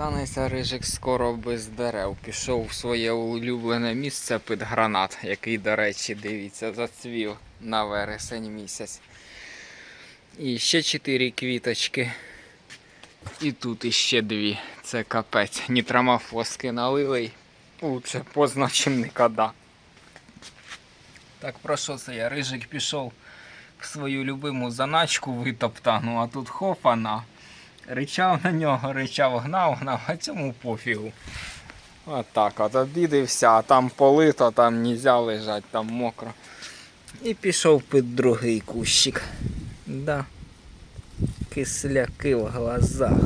Станеться рижик скоро без дерев. Пішов в своє улюблене місце під гранат, який, до речі, дивіться, зацвів на вересень місяць. І ще чотири квіточки. І тут іще дві. Це капець. Нітрамофоски налили. Лучше поздно, чим ніколи. Так про що це я? Рижик пішов в свою любиму заначку витоптану, а тут хофана. Ричав на нього, ричав, гнав, гнав, а цьому пофігу. Отак от обідився, а там полито, там нельзя лежать, там мокро. І пішов під другий кущик. Да. Кисляки в глазах.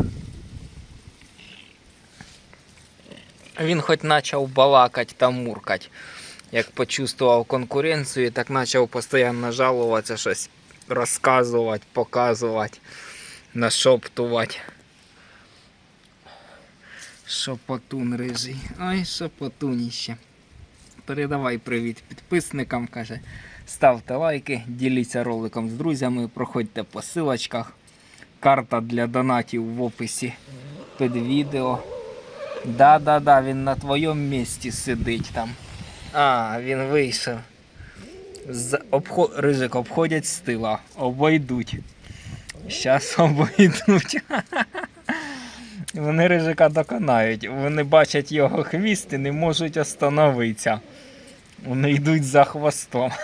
Він хоч почав балакать та муркать. Як почувствував конкуренцію, так почав постійно жалуватися, щось розказувати, показувати, нашоптувати. Шопотун рижий. Ой, шопотуніще. Передавай привіт підписникам, каже. Ставте лайки, діліться роликом з друзями, проходьте по силочках. Карта для донатів в описі під відео. Да-да-да, він на твоєму місці сидить там. А, він вийшов. З обхо... Рижик обходять з тила, обойдуть. Щас обойдуть. Вони рижика доконають. Вони бачать його хвіст і не можуть остановитися. Вони йдуть за хвостом.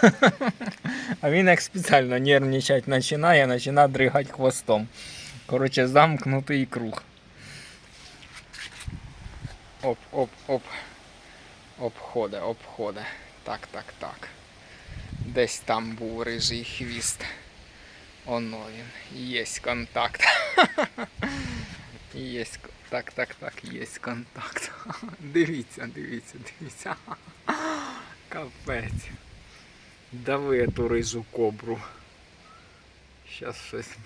А він як спеціально нервничать починає, починає дригати хвостом. Коротше, замкнутий круг. Оп, оп, оп. Обходе, обходе. Так, так, так. Десь там був рижий хвіст. Оно він. Єсть контакт. Єсть. Так, так, так, єсть контакт. Дивіться, дивіться, дивіться. Капець. Дави ту рижу кобру. Щас щось.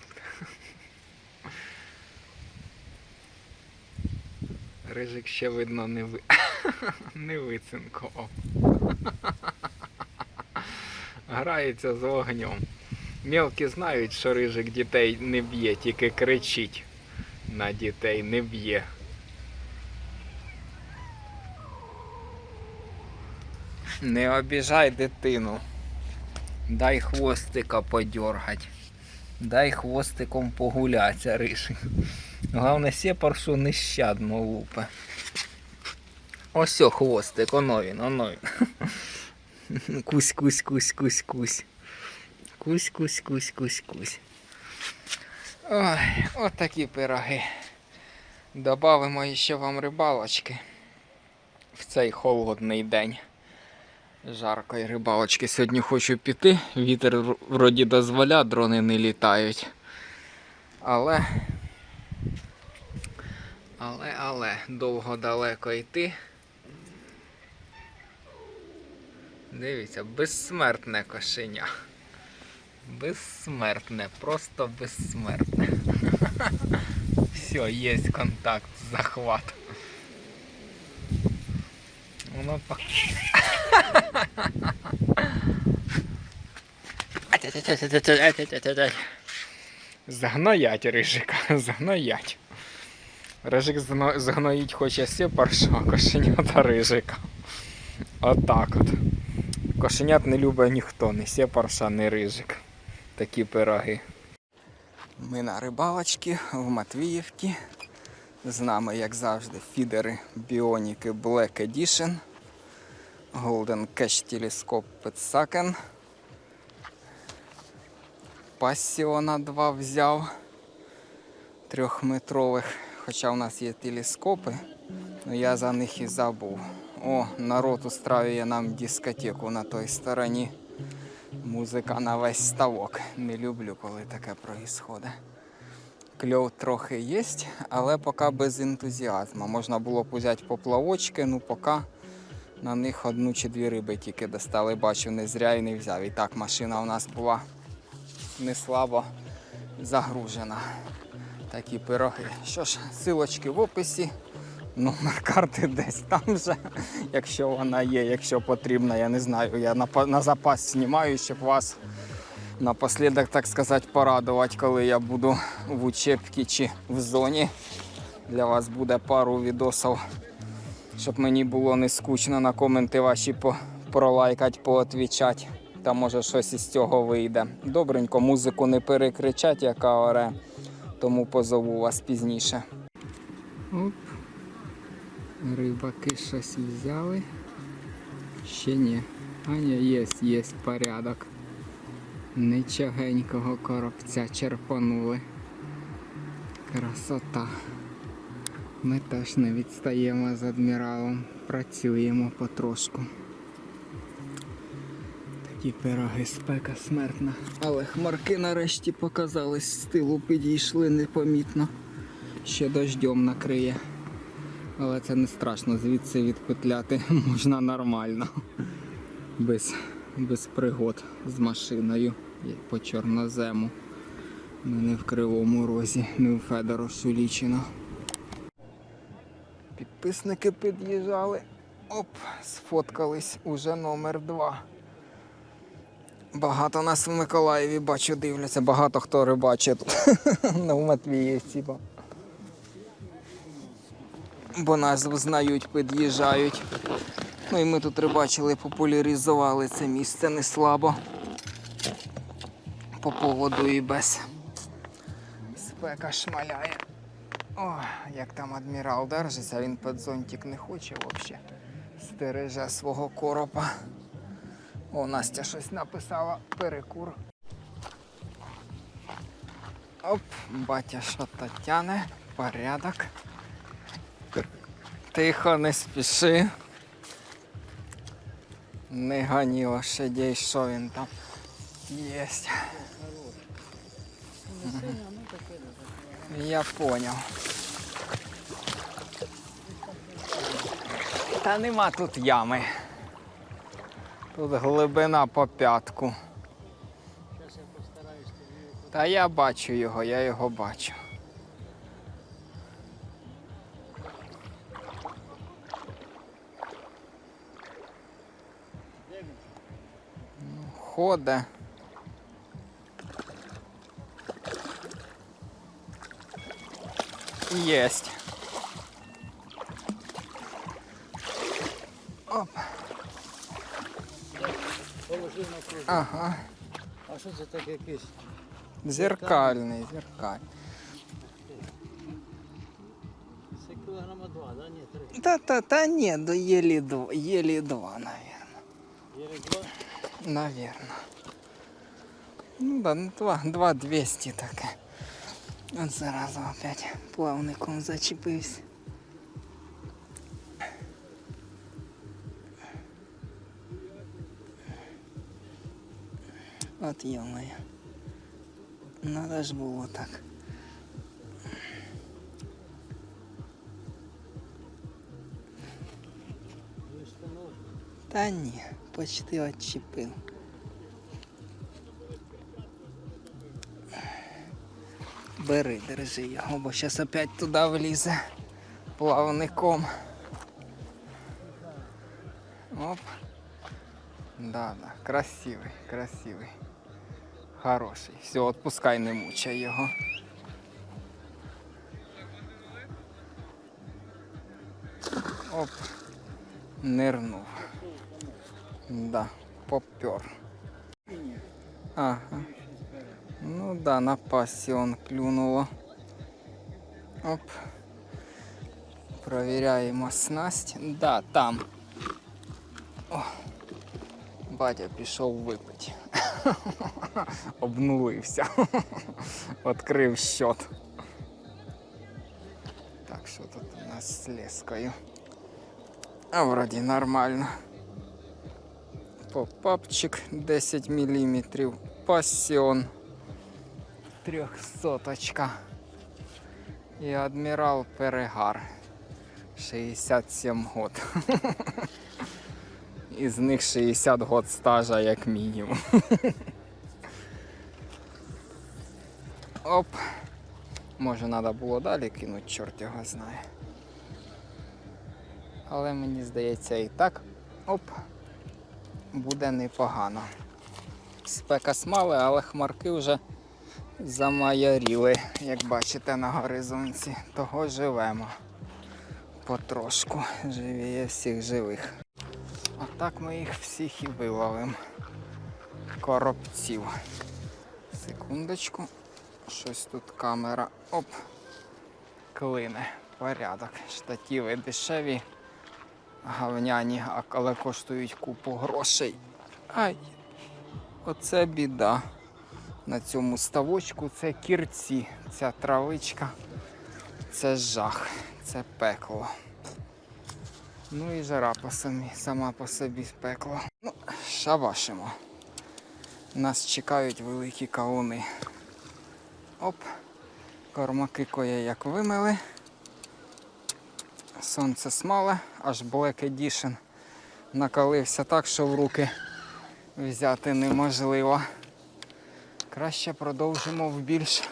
Рижик ще видно не ви... не вицинкував. Грається з вогнем. Мелкі знають, що рижик дітей не б'є, тільки кричить на дітей, не б'є. Не обіжай дитину. Дай хвостика подергать. Дай хвостиком погуляться, рижик. Головне, сепаршу нещадно лупе. Ось хвостик, оно він, оно він. Кусь, кусь, кусь, кусь, кусь. Кусь, кусь, кусь, кусь, кусь. Ой, от такі пироги. Добавимо ще вам рибалочки в цей холодний день. Жаркої рибалочки. Сьогодні хочу піти. Вітер вроді дозволя, дрони не літають. Але. Але, але, довго далеко йти. Дивіться, безсмертне кошеня. Безсмертне, просто безсмертне. Все, є контакт, захват. Воно пок... Загноять рижика, загноять. Рижик згноїть хоче сепарша, а кошенята рижика. Отак от. Кошенят не любить ніхто, ні сепарша, ні рижик. Такі пироги. Ми на рибалочці в Матвіївці. З нами, як завжди, фідери Біоніки Black Edition. Golden Cash Telescope Petsaken. Пасіона 2 взяв. Трьохметрових. Хоча у нас є телескопи, але я за них і забув. О, народ устраює нам дискотеку на той стороні. Музика на весь ставок. Не люблю, коли таке проїсходить. Кльов трохи є, але поки без ентузіазму. Можна було б взяти поплавочки, ну поки на них одну чи дві риби тільки достали. Бачу, не зря і не взяв. І так машина у нас була не слабо загружена. Такі пироги. Що ж, силочки в описі. Номер карти десь там вже, якщо вона є, якщо потрібна, я не знаю. Я на, на запас знімаю, щоб вас напослідок, так сказати, порадувати, коли я буду в учебці чи в зоні. Для вас буде пару відосів, щоб мені було не скучно на коменти ваші по, пролайкать, поотвічать. Та може щось із цього вийде. Добренько, музику не перекричать, яка оре, тому позову вас пізніше. Рибаки щось взяли. Ще ні. А ні, є, є порядок. Нічогенького коробця черпанули. Красота. Ми теж не відстаємо з адміралом. Працюємо потрошку. Такі пироги спека смертна. Але хмарки нарешті показались з тилу, підійшли непомітно. Ще дождем накриє. Але це не страшно, звідси відпетляти можна нормально. Без, без пригод з машиною по чорнозему. Ми не в Кривому Розі, не в Федору Шулічино. Підписники під'їжджали. Оп, сфоткались уже номер два. Багато нас в Миколаєві бачу, дивляться, багато хто рибачить. На в Матвіївці. Бо нас знають, під'їжджають. Ну і ми тут рибачили, популяризували це місце не слабо. По поводу і без. Спека шмаляє. О, як там адмірал держиться, він під зонтик не хоче взагалі. Стереже свого коропа. О, Настя щось написала. Перекур. Оп, батя що-то тяне. Порядок. Тихо, не спіши. Не гані лошадей, що він там. Єсть. Я понял. Та нема тут ями. Тут глибина по п'ятку. Та я бачу його, я його бачу. Ходе. Єсть. Оп. Положив на круг. Ага. А що це таке якийсь? Зеркальний, зеркальний. Це кілограма два, да? Ні, три. Та та та ні, до єлі два, єлі два, наверно. Є два. Наверно. Ну да, ну два, два 200 таке. От зараза опять плавником зачепився. От йомаю. Надо ж було так. Не встановлено. Та ні, почти отчепив. Бери, держи його, бо зараз опять туди влізе плавником. Оп. Да, да, красивий, красивий. Хороший. Все, отпускай, не мучай його. Оп. Нирнув. Да, попер. Ага. Ну да, на пасі он клюнуло. Оп. Провіряємо снасть. Да, там. О. Батя пішов випити. Обнулився. Відкрив щот. Так, що тут у нас з лескою? А вроді нормально. Попапчик 10 мм. Пасіон. Трьохсоточка. І адмірал Перегар. 67 год. Із них 60 год стажа як мінімум. Оп. Може треба було далі кинути, чорт його знає. Але мені здається і так. Оп. Буде непогано. Спека смали, але хмарки вже Замайоріли, як бачите на горизонті. Того живемо. Потрошку. Живіє всіх живих. Отак ми їх всіх і виловимо. Коробців. Секундочку. Щось тут камера. Оп. Клине. Порядок. Штатіви дешеві. Гавняні, але коштують купу грошей. Ай. Оце біда. На цьому ставочку це кірці, ця травичка. Це жах, це пекло. Ну і жара по самі, сама по собі пекло. Ну, шабашимо. Нас чекають великі кауни. Оп. Кормаки коє як вимили. Сонце смале, аж Black Edition накалився так, що в руки взяти неможливо. Краще продовжимо в більш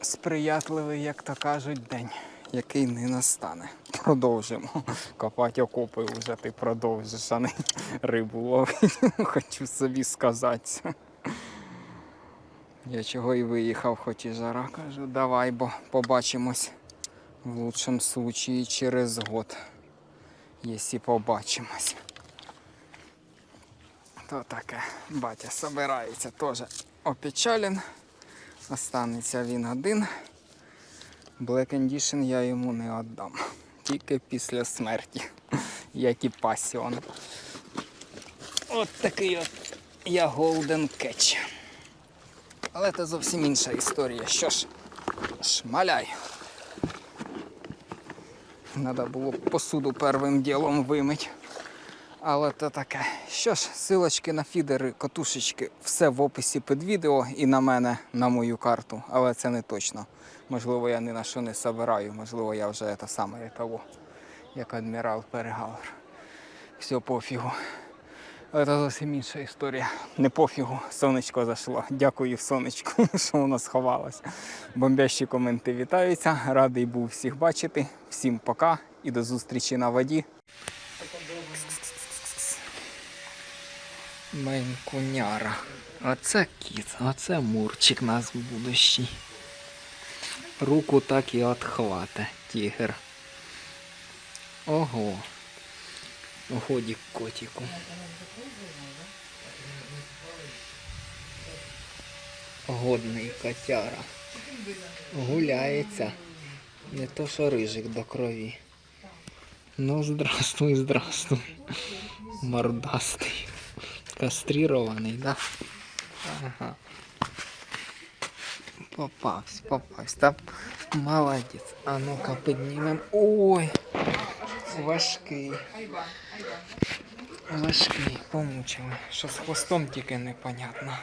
сприятливий, як то кажуть, день, який не настане. Продовжимо. Копати окопи вже ти продовжиш, а не рибу ловити. Хочу собі сказати. Я чого і виїхав, хоч і жара. Кажу, давай, бо побачимось в лучшому случаї через год. Якщо побачимось. То таке. Батя собирається теж опечален. Останеться він один. Black Edition я йому не віддам. Тільки після смерті. Як і пасіон. От такий от я Golden Catch. Але це зовсім інша історія. Що ж, шмаляй. Треба було посуду первим ділом вимити. Але то таке. Що ж, силочки на фідери, катушечки, все в описі під відео і на мене, на мою карту. Але це не точно. Можливо, я ні на що не собираю, можливо, я вже те саме того, як адмірал Перегалер. Все пофігу. Це зовсім інша історія. Не пофігу, сонечко зайшло. Дякую сонечку, що воно сховалось. Бомбящі коменти вітаються. Радий був всіх бачити. Всім пока і до зустрічі на воді. Менькуняра. Оце кіт, оце мурчик нас в будущий. Руку так і отхвате, тігр. Ого. Годік котику. Годний котяра. Гуляється. Не то що рижик до крові. Ну, здравствуй, здравствуй. Мордастий. Кастрирований, да? Ага. Попався, попався. Та молодець. А ну-ка піднімем. Ой. Важкий. Важкий, помучили. Що з хвостом тільки непонятно.